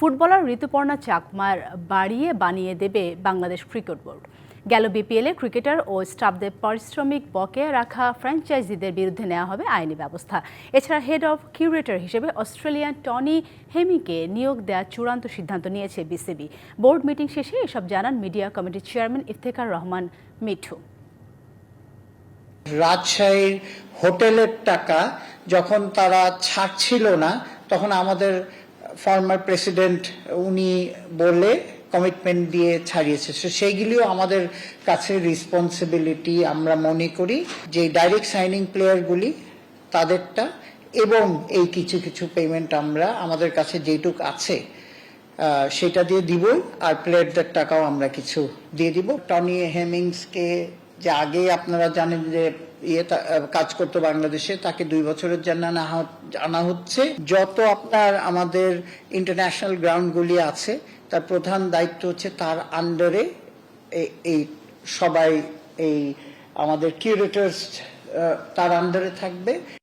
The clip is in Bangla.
ফুটবলার ঋতুপর্ণা চাকমার বাড়িয়ে বানিয়ে দেবে বাংলাদেশ ক্রিকেট বোর্ড। গেল বিপিএলে ক্রিকেটার ও স্টাফদের পারিশ্রমিক বকেয়া রাখা ফ্র্যাঞ্চাইজিদের বিরুদ্ধে নেওয়া হবে আইনি ব্যবস্থা। এছাড়া হেড অফ কিউরেটর হিসেবে অস্ট্রেলিয়ান টনি হেমিকে নিয়োগ দেওয়ার চূড়ান্ত সিদ্ধান্ত নিয়েছে বিসিবি। বোর্ড মিটিং শেষে এসব জানান মিডিয়া কমিটির চেয়ারম্যান ইফতেখার রহমান মিঠু। রাজশাহীর হোটেলের টাকা যখন তারা ছাড়ছিল না, তখন আমাদের ফর্মার প্রেসিডেন্ট উনি বলে কমিটমেন্ট দিয়ে ছাড়িয়েছে। So, সেইগুলিও আমাদের কাছে রেসপন্সিবিলিটি আমরা মনে করি যে ডাইরেক্ট সাইনিং প্লেয়ারগুলি তাদেরটা এবং এই কিছু কিছু পেমেন্ট আমরা আমাদের কাছে যেটুক আছে সেটা দিয়ে দিব আর প্লেয়ারদের টাকাও আমরা কিছু দিয়ে দিব। টনি হেমিংসকে যে আগে আপনারা জানেন যে ইয়ে তা- কাজ করতো বাংলাদেশে, তাকে দুই বছরের জন্য আনা হচ্ছে। যত আপনার আমাদের ইন্টারন্যাশনাল গ্রাউন্ডগুলি আছে, তার প্রধান দায়িত্ব হচ্ছে তার আন্ডারে এই সবাই, এই আমাদের কিউরেটার্স তার আন্ডারে থাকবে।